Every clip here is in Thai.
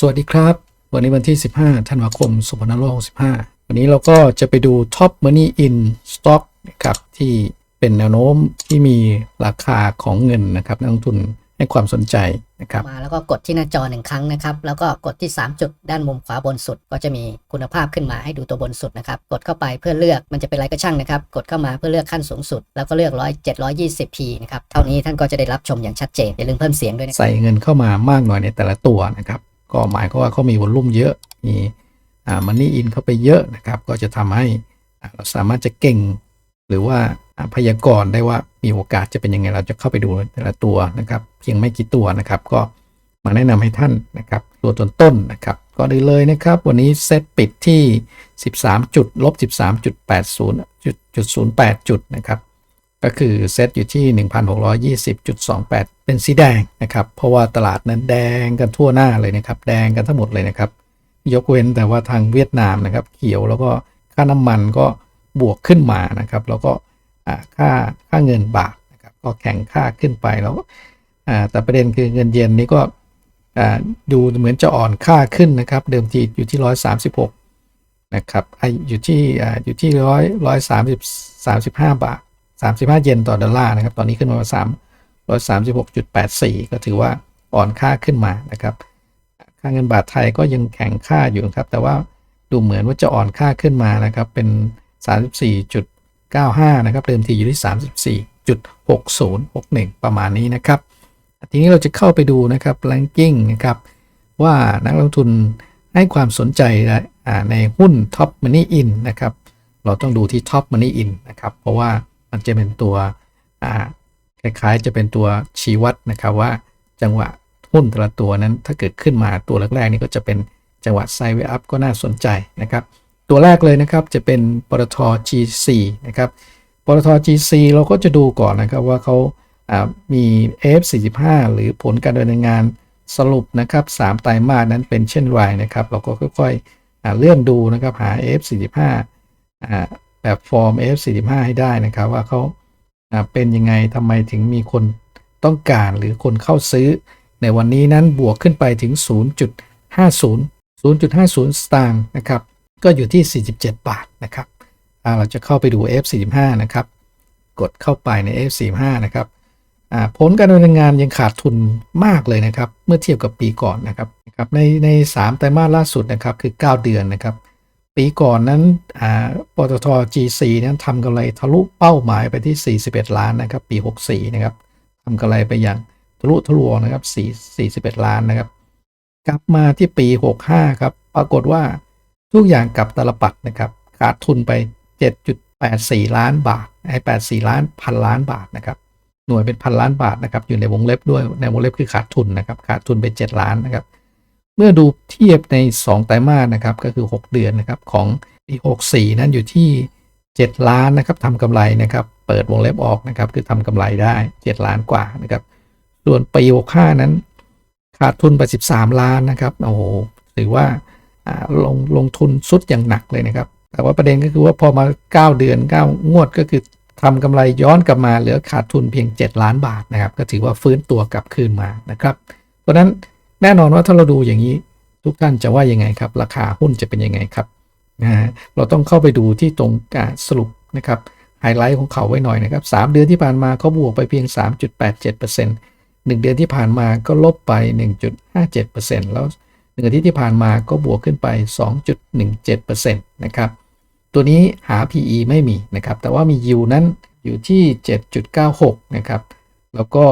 สวัสดีครับ วันนี้วันที่ 15 ธันวาคม 2565 วันนี้เราก็จะไปดู Top Money in Stock นะครับที่เป็นแนวโน้มที่มีราคาของเงินนะครับนักลงทุนให้ความสนใจนะครับมาแล้วก็กดที่หน้าจอหนึ่งครั้งนะครับ แล้วก็กดที่ 3 จุดด้านมุมขวาบนสุด ก็จะมีคุณภาพขึ้นมาให้ดูตัวบนสุดนะครับ กดเข้าไปเพื่อเลือกมันจะเป็นอะไรก็ช่างนะครับ กดเข้ามาเพื่อเลือกขั้นสูงสุด แล้วก็เลือกร้อยเจ็ดร้อยยี่สิบพีนะครับ เท่านี้ท่านก็จะได้รับชมอย่างชัดเจนอย่าลืมเพิ่มเสียงด้วยนะใส่เงินเข้ามามากหน่อยในแต่ละตัวนะครับ ก็หมายความว่าเขามีวอลลุ่มเยอะ มีมันนี่อินเข้าไปเยอะนะครับ ก็จะทำให้เราสามารถจะเก่ง หรือว่าพยากรณ์ได้ว่ามีโอกาสจะเป็นยังไง เราจะเข้าไปดูแต่ละตัวนะครับ เพียงไม่กี่ตัวนะครับ ก็มาแนะนำให้ท่านนะครับ ตัวต้นๆนะครับ ก็ได้เลยนะครับ วันนี้เซตปิดที่ 13จุดลบ13.80จุดจุด08 จุดนะครับ ก็คือเซตอยู่ที่ 1,620.28 เป็นสีแดงนะครับ เพราะว่าตลาดนั้นแดงกันทั่วหน้าเลยนะครับ แดงกันทั้งหมดเลยนะครับ ยกเว้นแต่ว่าทางเวียดนามนะครับ เขียวแล้วก็ค่าน้ำมันก็บวกขึ้นมานะครับ แล้วก็ค่าค่าเงินบาทนะครับ ก็แข่งค่าขึ้นไปแล้วแต่ประเด็นคือเงินเยนนี้ก็ดูเหมือนจะอ่อนค่าขึ้นนะครับ เดิมทีอยู่ที่ 136 นะครับไออยู่ที่อยู่ที่ร้อยร้อยสามสิบสามสิบห้าบาท สามสิบห้าเยนต่อดอลลาร์นะครับ ตอนนี้ขึ้นมาสามร้อยสามสิบหกจุดแปดสี่ก็ถือว่าอ่อนค่าขึ้นมานะครับ ค่าเงินบาทไทยก็ยังแข็งค่าอยู่ครับ แต่ว่าดูเหมือนว่าจะอ่อนค่าขึ้นมานะครับ เป็น34.95นะครับ เดิมทีอยู่ที่34.6061ประมาณนี้นะครับ ทีนี้เราจะเข้าไปดูนะครับ ranking นะครับว่านักลงทุนให้ความสนใจในหุ้น Top Money In นะครับ เราต้องดูที่ Top Money In นะครับ เพราะว่า มันจะเป็นตัวคล้ายๆ จะเป็นตัวชี้วัดนะครับว่าจังหวะหุ้นแต่ละตัวนั้นถ้าเกิดขึ้นมาตัวแรกๆนี่ก็จะเป็นจังหวะไซด์เวอัพก็น่าสนใจนะครับ ตัวแรกเลยนะครับจะเป็นปตท G4 นะครับปตท G4 เราก็จะดูก่อนนะครับว่าเขาอ่ามี F45 หรือผลการดำเนินงานสรุปนะครับ3ไตรมาสนั้นเป็นเช่นไรนะครับ เราก็ค่อยๆเลื่อนดูนะครับหา F45 อ่า แบบฟอร์ม F45 ให้ได้นะครับ ว่าเขาเป็นยังไงทำไมถึงมีคนต้องการหรือคนเข้าซื้อ ในวันนี้นั้นบวกขึ้นไปถึง 0.50 0.50 สตางค์นะครับ ก็อยู่ที่ 47 บาทนะครับเราจะเข้าไปดู F45 นะครับ กดเข้าไปใน F45 นะครับผลการดำเนินงานยังขาดทุนมากเลยนะครับ เมื่อเทียบกับปีก่อนนะครับนะครับในใน 3 ไตรมาสล่าสุดนะครับคือ 9 เดือนนะครับ ปีก่อนนั้นปตท G4 นั้นทำกำไรทะลุเป้าหมายไปที่ 41 ล้านนะครับ ปี 64 นะครับทำกำไรไปอย่างทะลุทะลวงนะครับ4 41 ล้านนะครับ กลับมาที่ปี 65 ครับ ปรากฏว่าทุกอย่างกลับตลปัดนะครับ ขาดทุนไป 7.84 ล้านบาทไอ้84 ล้านพันล้านบาทนะครับ หน่วยเป็นพันล้านบาทนะครับ อยู่ในวงเล็บด้วย ในวงเล็บคือขาดทุนนะครับ ขาดทุนไป 7 ล้านนะครับ เมื่อดูเทียบใน 2 ไตรมาสนะครับก็คือ 6 เดือนนะครับของปี64 นั้นอยู่ที่ 7 ล้านนะครับทำกำไรนะครับ เปิดวงเล็บออกนะครับ คือทำกำไรได้ 7 ล้านกว่านะครับ ส่วนปี65 นั้น ขาดทุนไป 13 ล้านนะครับโอ้โหถือว่าลงลงทุนสุดอย่างหนักเลยนะครับ แต่ว่าประเด็นก็คือว่าพอมา 9 เดือน 9 งวดก็คือทำกำไรย้อนกลับมาเหลือขาดทุนเพียง 7 ล้านบาทนะครับ ก็ถือว่าฟื้นตัวกลับคืนมานะครับ เพราะฉะนั้น แน่นอนว่าถ้าเราดูอย่างนี้ทุกท่านจะว่ายังไงครับ ราคาหุ้นจะเป็นยังไงครับนะฮะเราต้องเข้าไปดูที่ตรงสรุปนะครับไฮไลท์ของเขาไว้หน่อยนะครับ3เดือนที่ผ่านมาเขาบวกไปเพียง 3.87%หนึ่งเดือนที่ผ่านมาก็ลบไป 1.57%แล้วหนึ่งอาทิตย์ที่ผ่านมาก็บวกขึ้นไป 2.17%นะครับ ตัวนี้หา PE ไม่มีนะครับ แต่ว่ามี yield นั้นอยู่ที่ 7.96 นะครับ แล้วก็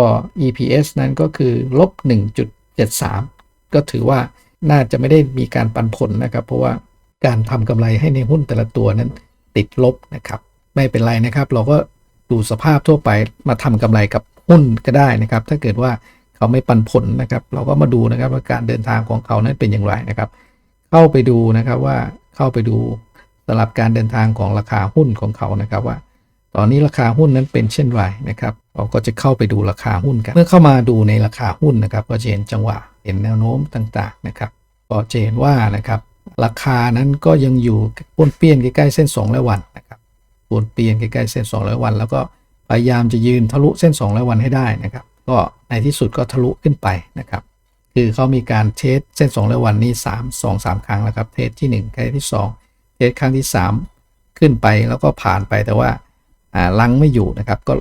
EPS นั้นก็คือลบ 73 ก็ถือว่าน่าจะไม่ได้มีการปันผลนะครับ เพราะว่าการทำกำไรให้ในหุ้นแต่ละตัวนั้นติดลบนะครับ ไม่เป็นไรนะครับ เราก็ดูสภาพทั่วไปมาทำกำไรกับหุ้นก็ได้นะครับ ถ้าเกิดว่าเขาไม่ปันผลนะครับ เราก็มาดูนะครับว่าการเดินทางของเขานั้นเป็นอย่างไรนะครับ เข้าไปดูนะครับว่าเข้าไปดูสำหรับการเดินทางของราคาหุ้นของเขานะครับว่า ตอนนี้ราคาหุ้นนั้นเป็นเช่นไรนะครับ เราก็จะเข้าไปดูราคาหุ้นกัน เมื่อเข้ามาดูในราคาหุ้นนะครับก็จะเห็นจังหวะเห็นแนวโน้มต่าง ๆ นะครับก็จะเห็นว่านะครับราคานั้นก็ยังอยู่ป้วนเปี้ยนใกล้ๆเส้น200วันนะครับป้วนเปี้ยนใกล้ๆเส้น200วัน แล้วก็พยายามจะยืนทะลุเส้น200วันให้ได้นะครับ ก็ในที่สุดก็ทะลุขึ้นไปนะครับ คือเขามีการเทสเส้น200วันนี้3 2 3 ครั้งแล้วครับ เทสที่ 1 ครั้งที่ 2 เทสครั้งที่ 3 ขึ้นไปแล้วก็ผ่านไปแต่ว่าลังไม่อยู่นะครับ ก็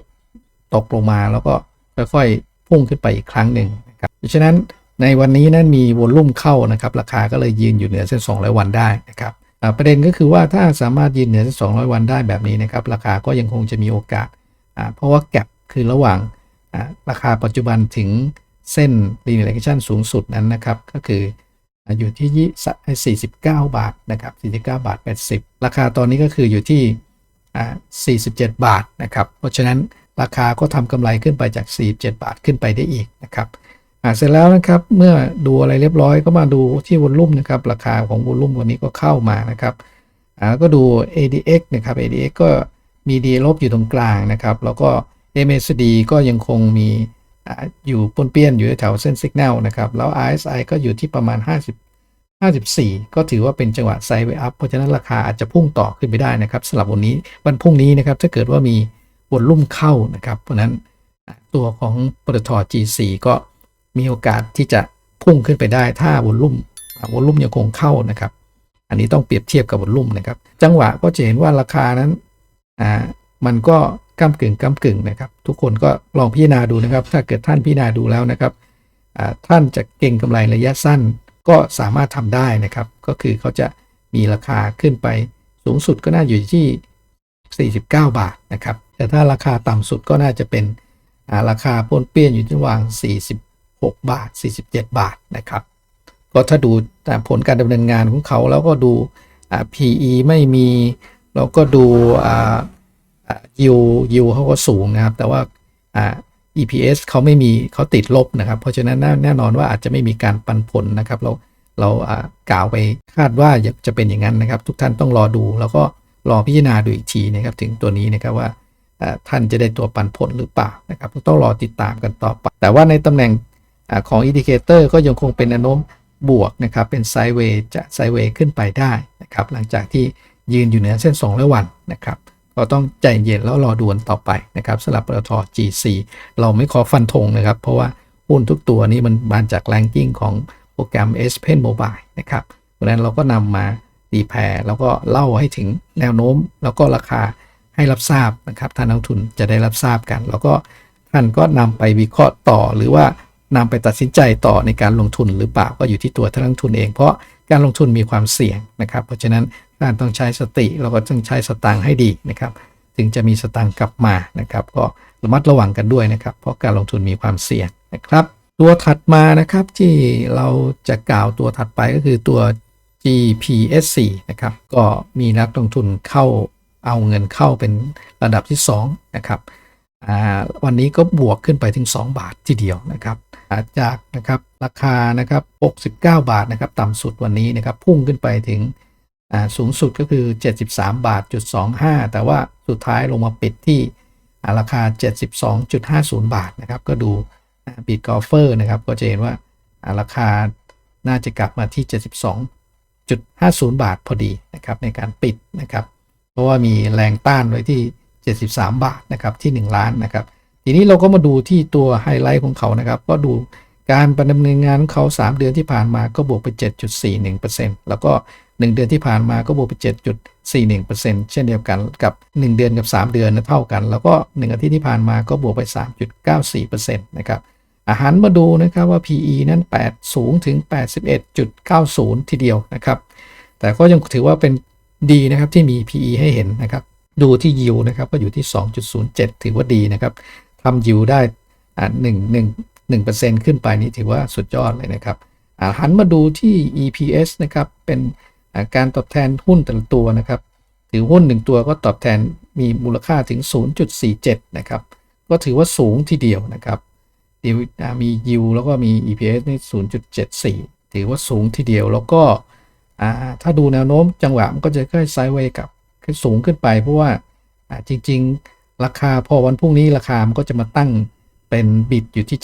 ตกลงมาแล้วก็ค่อยๆพุ่งขึ้นไปอีกครั้งหนึ่งนะครับเพราะฉะนั้นในวันนี้นั้นมีวอลลุ่มเข้านะครับ ราคาก็เลยยืนอยู่เหนือเส้น 200 วันได้นะครับประเด็นก็คือว่าถ้าสามารถยืนเหนือเส้น 200 วันได้แบบนี้นะครับ ราคาก็ยังคงจะมีโอกาส เพราะว่าแกลบคือระหว่างราคาปัจจุบันถึงเส้น linear regression สูงสุดนั้นนะครับ ก็คืออยู่ที่ยี่ 49 บาทนะครับ 49 บาท 80 ราคาตอนนี้ก็คืออยู่ที่อ่า47 บาทนะครับ เพราะฉะนั้น ราคาก็ทำกำไรขึ้นไปจาก 47 บาทขึ้นไปได้อีกนะครับอ่าเสร็จแล้วนะครับเมื่อดูอะไรเรียบร้อยก็มาดูที่วอลลุ่มนะครับราคาของวอลลุ่มวันนี้ก็เข้ามานะครับอ่าก็ดู ADX นะครับ ADX ก็มีดีลบอยู่ตรงกลางนะครับ แล้วก็ MACD ก็ยังคงมีออยู่ปนเปี้ยนอยู่แถวเส้นสัญญาณนะครับ แล้ว RSI ก็อยู่ที่ประมาณ 50 54 ก็ถือว่าเป็นจังหวะไซด์เวอัพเพราะฉะนั้นราคาอาจจะพุ่งต่อขึ้นไปได้นะครับสำหรับวันนี้วันพรุ่งนี้นะครับถ้าเกิดว่ามี วอลลุ่มเข้านะครับ เพราะนั้นตัวของปตท G4 ก็มีโอกาสที่จะพุ่งขึ้นไปได้ถ้าวอลลุ่มวอลลุ่มยังคงเข้านะครับ อันนี้ต้องเปรียบเทียบกับวอลลุ่มนะครับ จังหวะก็จะเห็นว่าราคานั้นอ่ามันก็ก้ากึ่งก้ากึ่งนะครับ ทุกคนก็ลองพิจารณาดูนะครับ ถ้าเกิดท่านพิจารณาดูแล้วนะครับท่านจะเก่งกำไรระยะสั้นก็สามารถทำได้นะครับ ก็คือเขาจะมีราคาขึ้นไปสูงสุดก็น่าอยู่ที่ 49 บาทนะครับ แต่ถ้าราคาต่ำสุดก็น่าจะเป็นาราคาป้นเปี้ยนอยู่ที่ระหว่าง 46 บาท 47 บาทนะครับ ก็ถ้าดูตามผลการดำเนินงานของเขาแล้วก็ดู PE ไม่มีแล้วก็ดูอ่าอ่า yield yield เขาก็สูงนะครับ แต่ว่าา EPS เขาไม่มีเขาติดลบนะครับ เพราะฉะนั้นแน่นอนว่าอาจจะไม่มีการปันผลนะครับ เราเราากล่าวไปคาดว่าจะเป็นอย่างนั้นนะครับ ทุกท่านต้องรอดูแล้วก็รอพิจารณาดูอีกทีนะครับ ถึงตัวนี้นะครับว่า ท่านจะได้ตัวปันผลหรือเปล่านะครับต้องรอติดตามกันต่อไป แต่ว่าในตำแหน่งอของอินดิเคเตอร์ก็ยังคงเป็นแนวโน้มบวกนะครับเป็นไซด์เวย์จะไซด์เวย์ขึ้นไปได้นะครับหลังจากที่ยืนอยู่เหนือเส้น200วันนะครับก็ต้องใจเย็นแล้วรอดูนต่อไปนะครับสำหรับปตท G4 เราไม่ขอฟันธงนะครับ เพราะว่าหุ้นทุกตัวนี้มันมาจากแรงกิ้งของโปรแกรม S Pen Mobile นะครับเพราะนั้นเราก็นำมาตีแผ่แล้วก็เล่าให้ถึงแนวโน้ม แล้วก็ราคา ให้รับทราบนะครับท่านนักลงทุนจะได้รับทราบกัน แล้วก็ท่านก็นำไปวิเคราะห์ต่อ หรือว่านำไปตัดสินใจต่อในการลงทุนหรือเปล่าก็อยู่ที่ตัวท่านลงทุนเองเพราะการลงทุนมีความเสี่ยงนะครับ เพราะฉะนั้นท่านต้องใช้สติแล้วก็ต้องใช้สตางค์ให้ดีนะครับ ถึงจะมีสตางค์กลับมานะครับ ก็ระมัดระวังกันด้วยนะครับ เพราะการลงทุนมีความเสี่ยงนะครับ ตัวถัดมานะครับที่เราจะกล่าวตัวถัดไปก็คือตัว GPSC นะครับก็มีนักลงทุนเข้า เอาเงินเข้าเป็นระดับที่2นะครับวันนี้ก็บวกขึ้นไปถึง 2 บาททีเดียวนะครับาจากนะครับราคานะครับ69 บาทนะครับต่ำสุดวันนี้นะครับพุ่งขึ้นไปถึงสูงสุดก็คือ 73 บาทจุด25 แต่ว่าสุดท้ายลงมาปิดที่อ่าราคา 72.50 บาทนะครับก็ดูบิดกอล์เฟอร์นะครับก็จะเห็นว่าอ่าราคาน่าจะกลับมาที่ 72.50 บาทพอดีนะครับในการปิดนะครับ เพราะว่ามีแรงต้านไว้ที่ 73 บาทนะครับที่ 1 ล้านนะครับ ทีนี้เราก็มาดูที่ตัวไฮไลท์ของเขานะครับ ก็ดูการดำเนินงานของเขา 3 เดือนที่ผ่านมาก็บวกไป 7.41%แล้วก็ 1 เดือนที่ผ่านมาก็บวกไป 7.41%เช่นเดียวกันกับ 1 เดือนกับ 3 เดือนเท่ากัน แล้วก็ 1 อาทิตย์ที่ผ่านมาก็บวกไป 3.94%นะครับอาหารมาดูนะครับว่า PE นั้น 8 สูงถึง 81.90 ทีเดียวนะครับ แต่ก็ยังถือว่าเป็น ดีนะครับที่มี PE ให้เห็นนะครับ ดูที่ยิวนะครับก็อยู่ที่ 2.07 ถือว่าดีนะครับทำยิวได้อ่า1 1 1%ขึ้นไปนี่ถือว่าสุดยอดเลยนะครับอ่าหันมาดูที่ EPS นะครับเป็นการตอบแทนหุ้นแต่ละตัวนะครับถือหุ้น1ตัวก็ตอบแทนมีมูลค่าถึง 0.47 นะครับ ก็ถือว่าสูงทีเดียวนะครับมียิวแล้วก็มี EPS นี่ 0.74 ถือว่าสูงทีเดียวแล้วก็ อ่าถ้าดูแนวโน้มจังหวะมันก็จะค่อยไซด์เวย์กับขึ้นสูงขึ้นไป เพราะว่าอ่าจริง ๆ ราคาพอวันพรุ่งนี้ราคามันก็จะมาตั้งเป็นบิดอยู่ที่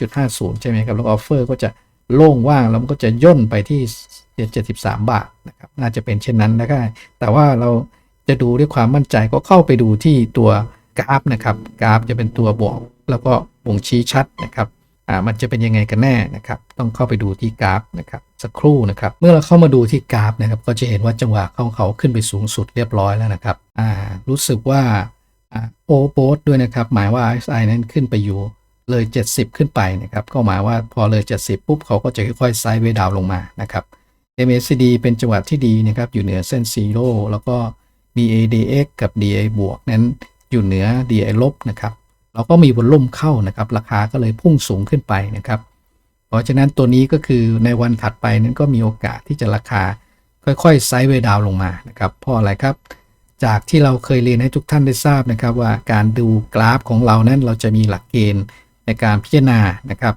72.50 ใช่ไหมครับ แล้วออฟเฟอร์ก็จะโล่งว่างแล้วมันก็จะย่นไปที่ 73 บาทนะครับน่าจะเป็นเช่นนั้นนะครับแต่ว่าเราจะดูด้วยความมั่นใจก็เข้าไปดูที่ตัวกราฟนะครับกราฟจะเป็นตัวบอกแล้วก็บ่งชี้ชัดนะครับอ่ามันจะเป็นยังไงกันแน่นะครับ ต้องเข้าไปดูที่กราฟนะครับ สักครู่นะครับ เมื่อเราเข้ามาดูที่กราฟนะครับ ก็จะเห็นว่าจังหวะของเขาขึ้นไปสูงสุดเรียบร้อยแล้วนะครับอ่ารู้สึกว่าอ่าโอโบสด้วยนะครับ หมายว่า RSI นั้นขึ้นไปอยู่เลย 70 ขึ้นไปนะครับ ก็หมายว่าพอเลย 70 ปุ๊บเขาก็จะค่อยๆไซด์เวดาวลงมานะครับ MACD เป็นจังหวะที่ดีนะครับ อยู่เหนือเส้นซีโร่แล้วก็ BADX กับ DI บวกนั้นอยู่เหนือ DI ลบนะครับ เราก็มีวอลลุ่มเข้านะครับ ราคาก็เลยพุ่งสูงขึ้นไปนะครับ ราะฉะนั้นตัวนี้ก็คือในวันถัดไปนั้นก็มีโอกาสที่จะราคาค่อยๆไซด์เวดาวลงมานะครับเพราะอะไรครับ จากที่เราเคยเรียนให้ทุกท่านได้ทราบนะครับ ว่าการดูกราฟของเรานั้นเราจะมีหลักเกณฑ์ในการพิจารณานะครับ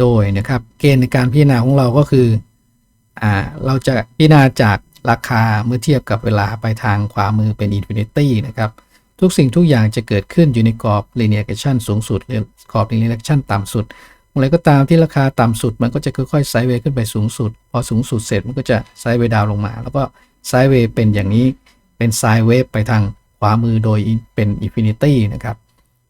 โดยนะครับเกณฑ์ในการพิจารณาของเราก็คืออ่าเราจะพิจารณาจากราคาเมื่อเทียบกับเวลาไปทางขวามือเป็น Infinity นะครับทุกสิ่งทุกอย่างจะเกิดขึ้นอยู่ในกรอบ linear regression สูงสุดหรือกรอบ linear regression ต่ำสุด เมื่อไรก็ตามที่ราคาต่ำสุดมันก็จะค่อยๆไซด์เวย์ขึ้นไปสูงสุด พอสูงสุดเสร็จมันก็จะไซด์เวย์ดาวน์ลงมา แล้วก็ไซด์เวย์เป็นอย่างนี้เป็นไซด์เวฟไปทางขวามือโดยเป็น infinity นะครับ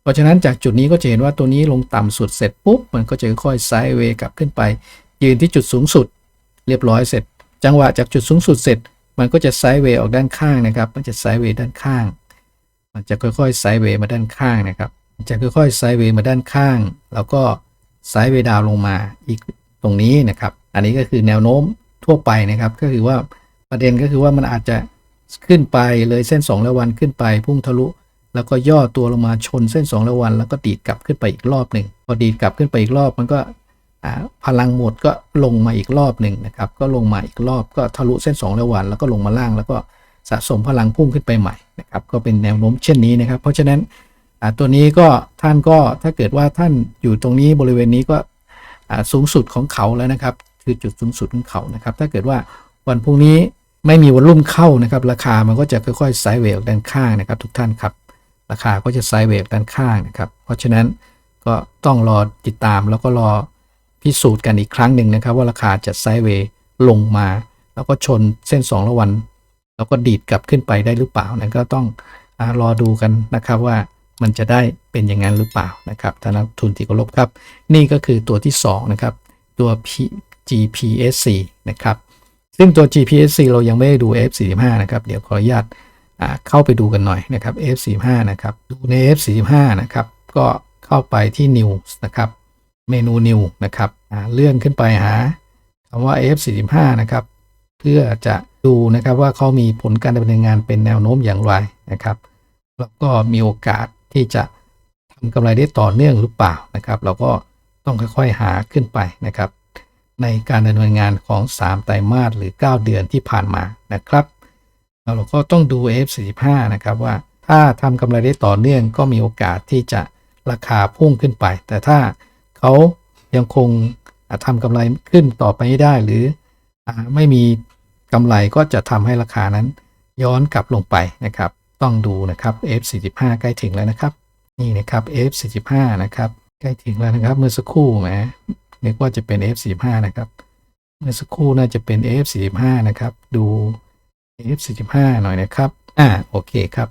เพราะฉะนั้นจากจุดนี้ก็จะเห็นว่าตัวนี้ลงต่ำสุดเสร็จปุ๊บมันก็จะค่อยๆไซด์เวย์กลับขึ้นไป ยืนที่จุดสูงสุด เรียบร้อยเสร็จ จังหวะจากจุดสูงสุดเสร็จ มันก็จะไซด์เวย์ออกด้านข้างนะครับ มันจะไซด์เวย์ด้านข้าง มันจะค่อยๆไซด์เวย์มาด้านข้างนะครับมันจะค่อยๆไซด์เวย์มาด้านข้าง แล้วก็ ไซด์เวดาวลงมาอีกตรงนี้นะครับ อันนี้ก็คือแนวโน้มทั่วไปนะครับ ก็คือว่าประเด็นก็คือว่ามันอาจจะขึ้นไปเลยเส้น2แล้ววันขึ้นไปพุ่งทะลุ แล้วก็ย่อตัวลงมาชนเส้น2แล้ววัน แล้วก็ดีดกลับขึ้นไปอีกรอบหนึ่งพอดีดกลับขึ้นไปอีกรอบมันก็พลังหมดก็ลงมาอีกรอบหนึ่งนะครับ ก็ลงมาอีกรอบก็ทะลุเส้น2แล้ววัน แล้วก็ลงมาล่างแล้วก็สะสมพลังพุ่งขึ้นไปใหม่นะครับ ก็เป็นแนวโน้มเช่นนี้นะครับ เพราะฉะนั้น ตัวนี้ก็ท่านก็ถ้าเกิดว่าท่านอยู่ตรงนี้บริเวณนี้ก็สูงสุดของเขาแล้วนะครับ คือจุดสูงสุดของเขานะครับ ถ้าเกิดว่าวันพรุ่งนี้ไม่มีวอลลุ่มเข้านะครับ ราคามันก็จะค่อยๆไซด์เวย์ออกด้านข้างนะครับ ทุกท่านครับ ราคาก็จะไซด์เวย์ด้านข้างนะครับ เพราะฉะนั้นก็ต้องรอติดตามแล้วก็รอพิสูจน์กันอีกครั้งหนึ่งนะครับ ว่าราคาจะไซด์เวย์ลงมา แล้วก็ชนเส้น2ละวัน แล้วก็ดีดกลับขึ้นไปได้หรือเปล่านั้นก็ต้องอรอดูกันนะครับว่า มันจะได้เป็นอย่างนั้นหรือเปล่านะครับท่านนักทุนที่เคารพครับ นี่ก็คือตัวที่2นะครับตัว P GPSC นะครับซึ่งตัว GPSC เรายังไม่ได้ดู F45 นะครับ เดี๋ยวขออนุญาตเข้าไปดูกันหน่อยนะครับ F45 นะครับ ดูใน F45 นะครับ ก็เข้าไปที่ News นะครับ เมนู New นะครับเลื่อนขึ้นไปหาคำว่า F45 นะครับ เพื่อจะดูนะครับว่าเขามีผลการดำเนินงานเป็นแนวโน้มอย่างไรนะครับ แล้วก็มีโอกาส ที่จะทำกำไรได้ต่อเนื่องหรือเปล่านะครับ เราก็ต้องค่อยๆหาขึ้นไปนะครับ ในการดำเนินงานของ 3 ไตรมาสหรือ 9 เดือนที่ผ่านมานะครับ เราก็ต้องดู F45 นะครับว่าถ้าทำกำไรได้ต่อเนื่องก็มีโอกาสที่จะราคาพุ่งขึ้นไป แต่ถ้าเขายังคงอ่าทำกำไรขึ้นต่อไปไม่ได้หรืออไม่มีกำไรก็จะทำให้ราคานั้นย้อนกลับลงไปนะครับ ต้องดูนะครับ F45 ใกล้ถึงแล้วนะครับ นี่นะครับ F45 นะครับ ใกล้ถึงแล้วนะครับ เมื่อสักครู่แหมนึกว่าจะเป็น F45 นะครับ เมื่อสักครู่น่าจะเป็น F45 นะครับ ดู F45 หน่อยนะครับ อ่า โอเคครับ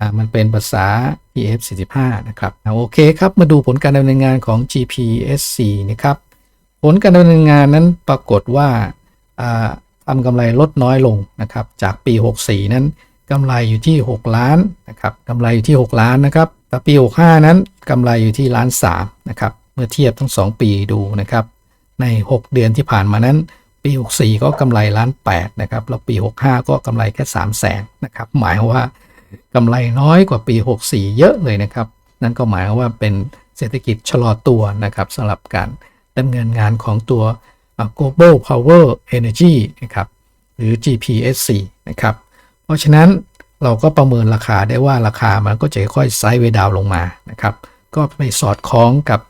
อ่ามันเป็นภาษา EF45 นะครับโอเคครับ มาดูผลการดำเนินงานของ GPSC นะครับ ผลการดำเนินงานนั้นปรากฏว่าอ่าทำกำไรลดน้อยลงนะครับ จากปี 64 นั้น กำไรอยู่ที่ 6 ล้านนะครับกำไรอยู่ที่ 6 ล้านนะครับแต่ปี 65 นั้นกำไรอยู่ที่ล้าน3นะครับเมื่อเทียบทั้ง 2 ปีดูนะครับใน 6 เดือนที่ผ่านมานั้น ปี 64 ก็กำไรล้าน8นะครับแล้วปี 65 ก็กำไรแค่ 3 0 0แสนนะครับหมายว่ากำไรน้อยกว่าปี 64 เยอะเลยนะครับ นั่นก็หมายว่าเป็นเศรษฐกิจชะลอตัวนะครับสำหรับการดำเนินงานของตัว global power energy นะครับหรือ GPSC นะครับ ราะฉะนั้นเราก็ประเมินราคาได้ว่าราคามันก็จะค่อยๆไซด์เวดาวลงมานะครับ ก็ไปสอดคล้องกับ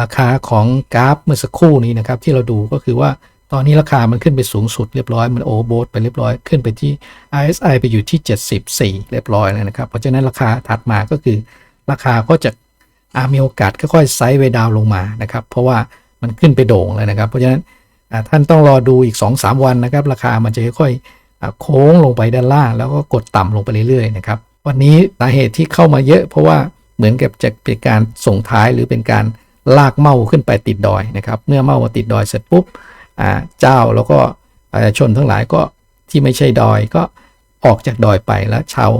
ราคาของกราฟเมื่อสักครู่นี้นะครับ ที่เราดูก็คือว่าตอนนี้ราคามันขึ้นไปสูงสุดเรียบร้อย มันโอเวอร์โบทไปเรียบร้อยขึ้นไปที่ RSI ไปอยู่ที่ 74 เรียบร้อยแล้วนะครับ เพราะฉะนั้นราคาถัดมาก็คือ ราคาก็จะอามีโอกาสค่อยๆไซด์เวดาวลงมานะครับ เพราะว่ามันขึ้นไปโด่งเลยนะครับ เพราะฉะนั้นท่านต้องรอดูอีก 2-3 วันนะครับ ราคามันจะค่อยๆ โค้งลงไปด้านล่าง แล้วก็กดต่ำลงไปเรื่อยๆนะครับวันนี้สาเหตุที่เข้ามาเยอะ เพราะว่าเหมือนกับจะเป็นการส่งท้ายหรือเป็นการลากเมาขึ้นไปติดดอยนะครับเมื่อเมามาติดดอยเสร็จปุ๊บเจ้าแล้วก็ประชาชนทั้งหลายก็ที่ไม่ใช่ดอยก็ออกจากดอยไปแล้วชาว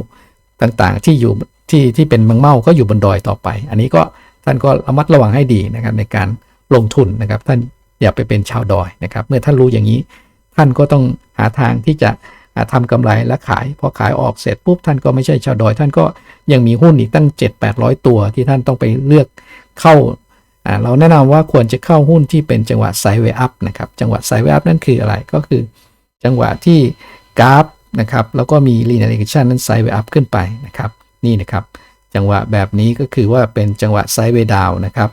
ต่างๆ ที่อยู่ที่ที่เป็นเมืองเมาก็อยู่บนดอยต่อไป อันนี้ก็ท่านก็ระมัดระวังให้ดีนะครับในการลงทุนนะครับ ท่านอย่าไปเป็นชาวดอยนะครับ เมื่อท่านรู้อย่างนี้ ท่านก็ต้องหาทางที่จะอ่าทำากำไรและขาย พอขายออกเสร็จปุ๊บท่านก็ไม่ใช่ชาวดอย ท่านก็ยังมีหุ้นอีกตั้ง 7 8 0 0 ตัวที่ท่านต้องไปเลือกเข้าเราแนะนำว่าควรจะเข้าหุ้นที่เป็นจังหวะไซด์เวย์อัพนะครับจังหวะไซด์เวย์อัพนั่นคืออะไรก็คือ จังหวะที่กราฟนะครับแล้วก็มี linear regression นั้นไซด์เวย์อัพขึ้นไปนะครับนี่นะครับ จังหวะแบบนี้ก็คือว่าเป็นจังหวะไซด์เวดาวนะครับ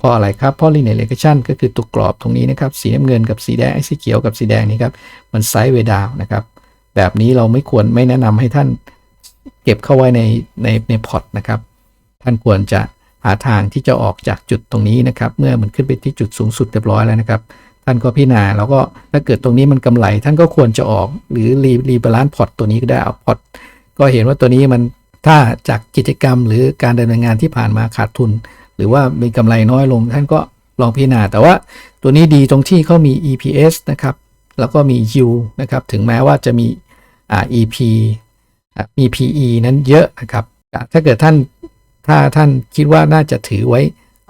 เพราะอะไรครับเพราะ linear regression ก็คือตัวกรอบตรงนี้นะครับ สีน้ำเงินกับสีแดงสีเขียวกับสีแดงนี่ครับ มันไซด์เวดาวนะครับ แบบนี้เราไม่ควรไม่แนะนำให้ท่านเก็บเข้าไว้ในในในพอร์ตนะครับ ท่านควรจะหาทางที่จะออกจากจุดตรงนี้นะครับ เมื่อมันขึ้นไปที่จุดสูงสุดเรียบร้อยแล้วนะครับ ท่านก็พิจารณาแล้วก็ถ้าเกิดตรงนี้มันกำไร ท่านก็ควรจะออกหรือรีรีบาลานซ์พอร์ตตัวนี้ก็ได้เอาพอร์ตก็เห็นว่าตัวนี้มันถ้าจากกิจกรรมหรือการดำเนินงานที่ผ่านมาขาดทุน หรือว่ามีกำไรน้อยลง ท่านก็ลองพิจารณา แต่ว่าตัวนี้ดีตรงที่เขามี EPS นะครับ แล้วก็มี yield นะครับ ถึงแม้ว่าจะมีอ่า EP อมี PE นั้นเยอะนะครับ ถ้าเกิดท่านถ้าท่านคิดว่าน่าจะถือไว้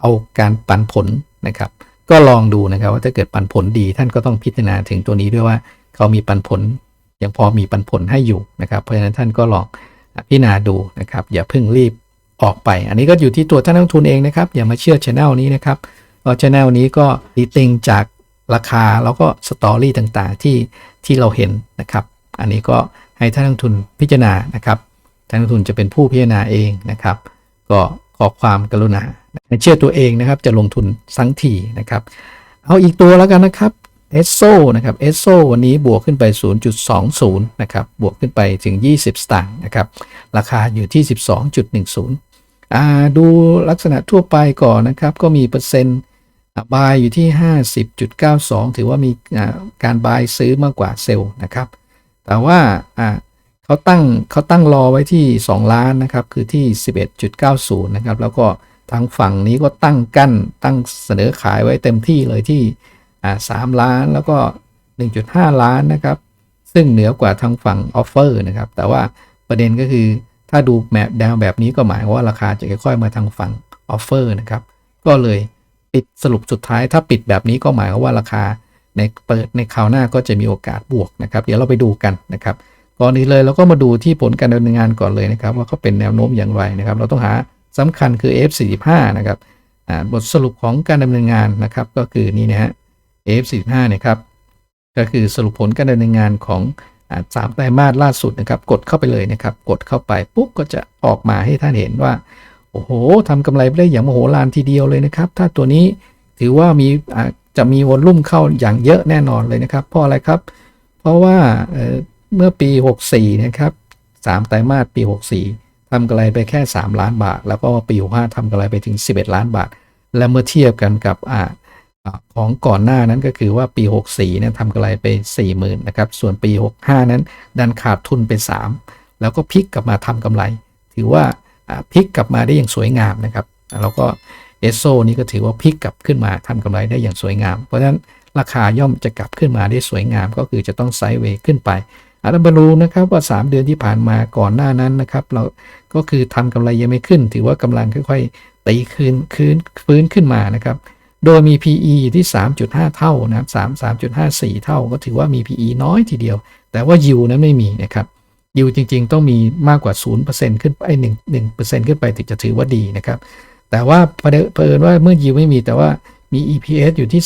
เอาการปันผลนะครับ ก็ลองดูนะครับว่าถ้าเกิดปันผลดี ท่านก็ต้องพิจารณาถึงตัวนี้ด้วยว่าเขามีปันผลยังพอมีปันผลให้อยู่นะครับ เพราะฉะนั้นท่านก็ลองพิจารณาดูนะครับ อย่าเพิ่งรีบ ออกไป อันนี้ก็อยู่ที่ตัวท่านนักลงทุนเองนะครับ อย่ามาเชื่อช anel นี้นะครับเพราะช anel นี้ก็ดีติงจากราคาแล้วก็สตอรี่ต่างๆที่ที่เราเห็นนะครับ อันนี้ก็ให้ท่านนักลงทุนพิจารณานะครับท่านนักลงทุนจะเป็นผู้พิจารณาเองนะครับ ก็ขอความกรุณาเชื่อตัวเองนะครับ จะลงทุนสังทีนะครับ เอาอีกตัวแล้วกันนะครับเอสโซนะครับเอสโซวันนี้บวกขึ้นไป 0.20 นะครับ บวกขึ้นไปถึง 20 สตางค์นะครับ ราคาอยู่ที่ 12.10อ่า ดูลักษณะทั่วไปก่อนนะครับ ก็มีเปอร์เซ็นต์บายอยู่ที่ 50.92 ถือว่ามีการบายซื้อมากกว่าเซลล์นะครับ แต่ว่าเขาตั้งเขาตั้งรอไว้ที่ 2 ล้านนะครับ คือที่ 11.90 นะครับ แล้วก็ทางฝั่งนี้ก็ตั้งกั้นตั้งเสนอขายไว้เต็มที่เลยที่อ่า3ล้านแล้วก็ 1.5 ล้านนะครับ ซึ่งเหนือกว่าทางฝั่งออฟเฟอร์นะครับ แต่ว่าประเด็นก็คือ ถ้าดูแมปแนวแบบนี้ก็หมายว่าราคาจะค่อยๆมาทางฝั่งออฟเฟอร์นะครับ ก็เลยปิดสรุปสุดท้ายถ้าปิดแบบนี้ก็หมายว่าราคาในเปิดในคราวหน้าก็จะมีโอกาสบวกนะครับ เดี๋ยวเราไปดูกันนะครับก่อนนี้เลยเราก็มาดูที่ผลการดำเนินงานก่อนเลยนะครับ ว่าเขาเป็นแนวโน้มอย่างไรนะครับ เราต้องหาสำคัญคือ F45 นะครับบทสรุปของการดำเนินงานนะครับ ก็คือนี่นะฮะ F45 เนี่ยครับก็คือสรุปผลการดำเนินงานของ สามไตรมาสล่าสุดนะครับกดเข้าไปเลยนะครับ กดเข้าไปปุ๊บก็จะออกมาให้ท่านเห็นว่า โอ้โหทำกำไรไปได้อย่างมโหฬารทีเดียวเลยนะครับ ถ้าตัวนี้ถือว่ามีอาจะมีวอลลุ่มเข้าอย่างเยอะแน่นอนเลยนะครับ เพราะอะไรครับ เพราะว่าเเมื่อปี 64 นะครับสามไตรมาสปี 64 ทำกำไรไปแค่ 3 ล้านบาท แล้วก็ปี 65ทำกำไรไปถึง 11 ล้านบาท และเมื่อเทียบกันกับอ่า ของก่อนหน้านั้นก็คือว่าปี 64เนี่ยทำกำไรไป 40,000นะครับ ส่วนปี 65 นั้น ดันขาดทุนไป 3 แล้วก็พลิกกลับมาทำกำไร ถือว่าพลิกกลับมาได้อย่างสวยงามนะครับ แล้วก็เอสโซนี่ก็ถือว่าพลิกกลับขึ้นมาทำกำไรได้อย่างสวยงาม เพราะฉะนั้นราคาย่อมจะกลับขึ้นมาได้สวยงาม ก็คือจะต้องไซด์เวย์ขึ้นไปอาราบารูนะครับว่า 3 เดือนที่ผ่านมาก่อนหน้านั้นนะครับ เราก็คือทำกำไรยังไม่ขึ้น ถือว่ากำลังค่อย ๆ ตีคืนคืนฟื้นขึ้นมานะครับ โดยมี PE อยู่ที่ 3.5 เท่านะครับ3 3.54 เท่าก็ถือว่ามี PE น้อยทีเดียว แต่ว่า yield นั้นไม่มีนะครับ yield จริงๆ ต้องมีมากกว่า 0%ขึ้นไป1 1%ขึ้นไปถึงจะถือว่าดีนะครับ แต่ว่าเผอิญว่าเมื่อ yield ไม่มีแต่ว่ามี EPS อยู่ที่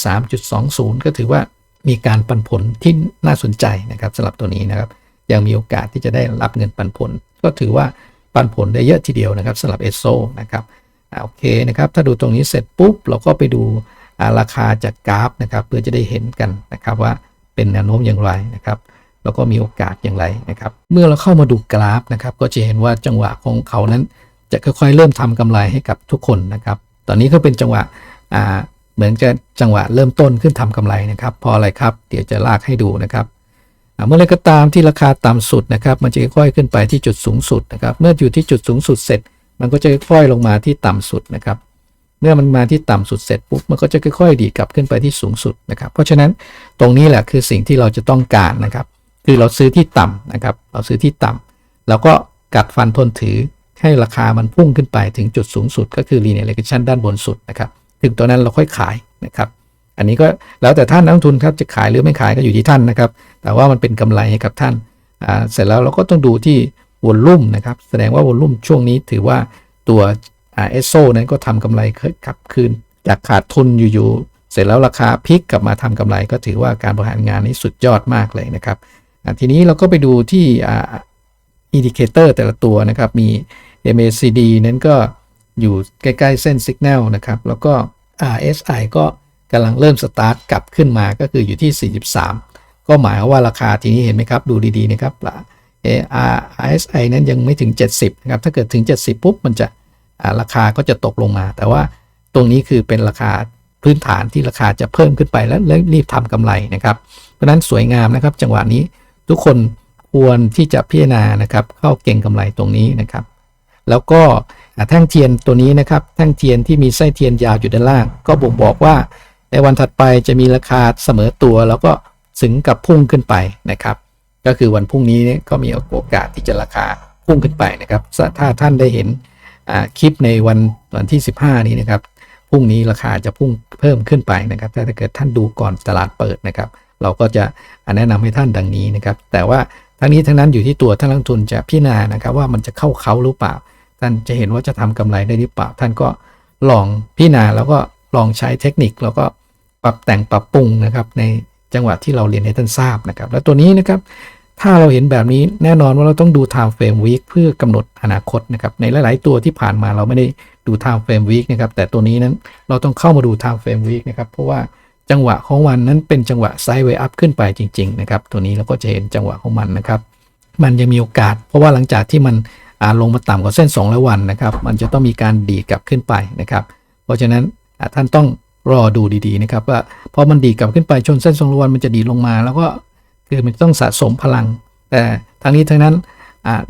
3.20 ก็ถือว่ามีการปันผลที่น่าสนใจนะครับสำหรับตัวนี้นะครับ ยังมีโอกาสที่จะได้รับเงินปันผล ก็ถือว่าปันผลได้เยอะทีเดียวนะครับสำหรับเอสโซนะครับ โอเคนะครับ ถ้าดูตรงนี้เสร็จปุ๊บ เราก็ไปดูราคาจากกราฟนะครับเพื่อจะได้เห็นกันนะครับว่าเป็นแนวโน้มอย่างไรนะครับ แล้วก็มีโอกาสอย่างไรนะครับ เมื่อเราเข้ามาดูกราฟนะครับ ก็จะเห็นว่าจังหวะของเขานั้นจะค่อยๆ เริ่มทำกำไรให้กับทุกคนนะครับ ตอนนี้ก็เป็นจังหวะเหมือนจะจังหวะเริ่มต้นขึ้นทำกำไรนะครับพราะอะไรครับเดี๋ยวจะลากให้ดูนะครับเมื่อไรก็ตามที่ราคาต่ำสุดนะครับ มันจะค่อยๆขึ้นไปที่จุดสูงสุดนะครับ เมื่ออยู่ที่จุดสูงสุดเสร็จ มันก็จะค่อยๆลงมาที่ต่ำสุดนะครับ เมื่อมันมาที่ต่ำสุดเสร็จปุ๊บมันก็จะค่อยๆ ดีดกลับขึ้นไปที่สูงสุดนะครับ เพราะฉะนั้นตรงนี้แหละคือสิ่งที่เราจะต้องการนะครับ คือเราซื้อที่ต่ำนะครับ เราซื้อที่ต่ำแล้วก็กัดฟันทนถือให้ราคามันพุ่งขึ้นไปถึงจุดสูงสุด ก็คือ linear regression ด้านบนสุดนะครับ ถึงตัวนั้นเราค่อยขายนะครับ อันนี้ก็แล้วแต่ท่านนักลงทุนครับจะขายหรือไม่ขายก็อยู่ที่ท่านนะครับ แต่ว่ามันเป็นกำไรให้กับท่านอ่าเสร็จแล้วเราก็ต้องดูที่ วอลลุ่มนะครับ แสดงว่าวอลลุ่มช่วงนี้ถือว่าตัวเอสโซนั้นก็ทำกำไรกลับคืน จากขาดทุนอยู่ๆ เสร็จแล้วราคาพลิกกลับมาทำกำไรก็ถือว่าการบริหารงานนี้สุดยอดมากเลยนะครับ ทีนี้เราก็ไปดูที่อินดิเคเตอร์แต่ละตัวนะครับ มี MACD นั้นก็อยู่ใกล้ ๆ เส้น Signal นะครับ แล้วก็ RSI ก็กำลังเริ่มสตาร์ทกลับขึ้นมาก็คืออยู่ที่ 43 ก็หมายว่าราคาทีนี้เห็นไหมครับ ดูดีๆนะครับ RSI นั้นยังไม่ถึง 70นะครับถ้าเกิดถึง 70 ปุ๊บ มันจะราคาก็จะตกลงมา แต่ว่าตรงนี้คือเป็นราคาพื้นฐานที่ราคาจะเพิ่มขึ้นไปแล้วแล้วรีบทำกำไรนะครับ เพราะฉะนั้นสวยงามนะครับ จังหวะนี้ทุกคนควรที่จะพิจารณานะครับเข้าเก่งกำไรตรงนี้นะครับ แล้วก็แท่งเทียนตัวนี้นะครับแท่งเทียนที่มีไส้เทียนยาวอยู่ด้านล่าง ก็บ่งบอกว่าในวันถัดไปจะมีราคาเสมอตัว แล้วก็ถึงกับพุ่งขึ้นไปนะครับ ก็คือวันพรุ่งนี้เนี่ยก็มีโอกาสที่จะราคาพุ่งขึ้นไปนะครับ ถ้าท่านได้เห็นคลิปในวันวันที่ 15 นี้นะครับพรุ่งนี้ราคาจะพุ่งเพิ่มขึ้นไปนะครับ ถ้าเกิดท่านดูก่อนตลาดเปิดนะครับ เราก็จะแนะนำให้ท่านดังนี้นะครับ แต่ว่าทั้งนี้ทั้งนั้นอยู่ที่ตัวท่านนักลงทุนจะพิจารณานะครับว่ามันจะเข้าเขาหรือเปล่า ท่านจะเห็นว่าจะทำกำไรได้หรือเปล่า ท่านก็ลองพิจารณาแล้วก็ลองใช้เทคนิคแล้วก็ปรับแต่งปรับปรุงนะครับใน จังหวะที่เราเรียนให้ท่านทราบนะครับ แล้วตัวนี้นะครับ ถ้าเราเห็นแบบนี้แน่นอนว่าเราต้องดู time frame week เพื่อกำหนดอนาคตนะครับ ในหลาย ๆ ตัวที่ผ่านมาเราไม่ได้ดู time frame week นะครับ แต่ตัวนี้นั้นเราต้องเข้ามาดู time frame week นะครับ เพราะว่าจังหวะของวันนั้นเป็นจังหวะ sideways up ขึ้นไปจริง ๆ นะครับ ตัวนี้เราก็จะเห็นจังหวะของมันนะครับ มันยังมีโอกาส เพราะว่าหลังจากที่มันลงมาต่ำกว่าเส้น2แล้ววันนะครับ มันจะต้องมีการดีดกลับขึ้นไปนะครับ เพราะฉะนั้นท่านต้อง รอดูดีๆนะครับว่าพอมันดีดกลับขึ้นไปชนเส้น2แล้วนมันจะดีลงมา แล้วก็คือมันต้องสะสมพลัง แต่ทั้งนี้ทั้งนั้น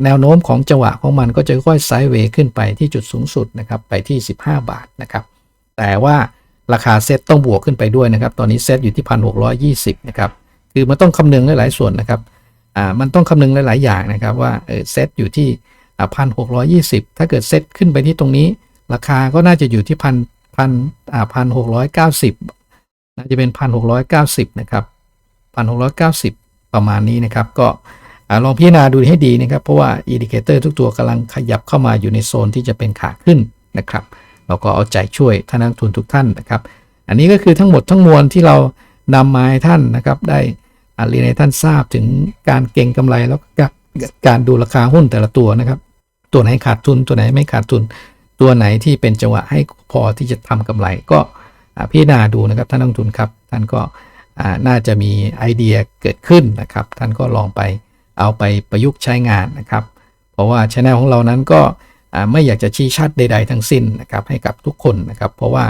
แนวโน้มของจังหวะของมันก็จะค่อยไซด์เวย์ขึ้นไปที่จุดสูงสุดนะครับไปที่ 15 บาทนะครับแต่ว่าราคาเซ็ตต้องบวกขึ้นไปด้วยนะครับ ตอนนี้เซ็ตอยู่ที่1,620นะครับคือมันต้องคำนึงหลายๆส่วนนะครับอ่ามันต้องคำนึงหลาย ๆ อย่างนะครับว่าเซตอยู่ที่พันหกร้อยี่สิบถ้าเกิดเซตขึ้นไปที่ตรงนี้ ราคาก็น่าจะอยู่ที่พัน พันอ่าพันหกร้อยเก้าสิบน่าจะเป็นพันหกร้อยเก้าสิบนะครับพันหกร้อยเก้าสิบประมาณนี้นะครับ ก็ลองพิจารณาดูให้ดีนะครับ เพราะว่าอินดิเคเตอร์ทุกตัวกำลังขยับเข้ามาอยู่ในโซนที่จะเป็นขาขึ้นนะครับ เราก็เอาใจช่วยท่านนักทุนทุกท่านนะครับ อันนี้ก็คือทั้งหมดทั้งมวลที่เรานำมาให้ท่านนะครับ ได้อ่าเรียนให้ท่านทราบถึงการเก็งกำไรแล้วก็การดูราคาหุ้นแต่ละตัวนะครับ ตัวไหนขาดทุนตัวไหนไม่ขาดทุน ตัวไหนที่เป็นจังหวะให้พอที่จะทำกำไรก็พิจารณาดูนะครับท่านนักลงทุนครับ ท่านก็น่าจะมีไอเดียเกิดขึ้นนะครับ ท่านก็ลองไปเอาไปประยุกต์ใช้งานนะครับ เพราะว่าช anel ของเรานั้นก็ไม่อยากจะชี้ชัดใด ๆ ทั้งสิ้นนะครับให้กับทุกคนนะครับ เพราะว่า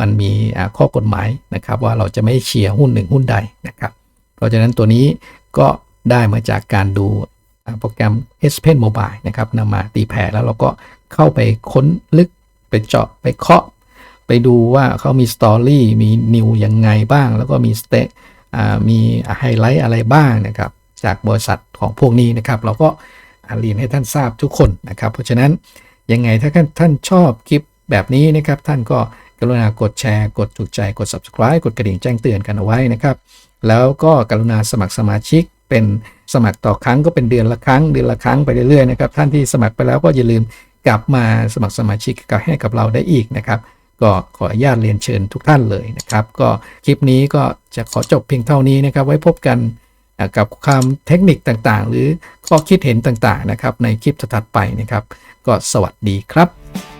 มันมีข้อกฎหมายนะครับ ว่าเราจะไม่เชียร์หุ้นหนึ่งหุ้นใดนะครับ เพราะฉะนั้นตัวนี้ก็ได้มาจากการดูโปรแกรม S Pen Mobile นะครับนำมาตีแผ่แล้วเราก็ เข้าไปค้นลึกไปเจาะไปเคาะ ไปดูว่าเขามีสตอรี่มีนิวยังไงบ้าง แล้วก็มีสเตอ่ามีไฮไลท์อะไรบ้างนะครับ จากบริษัทของพวกนี้นะครับ เราก็เรียนให้ท่านทราบทุกคนนะครับ เพราะฉะนั้นยังไงถ้าท่านชอบคลิปแบบนี้นะครับ ท่านก็กรุณากดแชร์ กดถูกใจกด subscribe กดกระดิ่งแจ้งเตือนกันเอาไว้นะครับ แล้วก็กรุณาสมัครสมาชิกเป็นสมัครต่อครั้งก็เป็นเดือนละครั้งเดือนละครั้งไปเรื่อยๆนะครับ ท่านที่สมัครไปแล้วก็อย่าลืม กลับมาสมัครสมาชิกกับให้กับเราได้อีกนะครับ ก็ขออนุญาตเรียนเชิญทุกท่านเลยนะครับ ก็คลิปนี้ก็จะขอจบเพียงเท่านี้นะครับ ไว้พบกันกับความเทคนิคต่างๆ หรือข้อคิดเห็นต่างๆนะครับในคลิปถัดไปนะครับ ก็สวัสดีครับ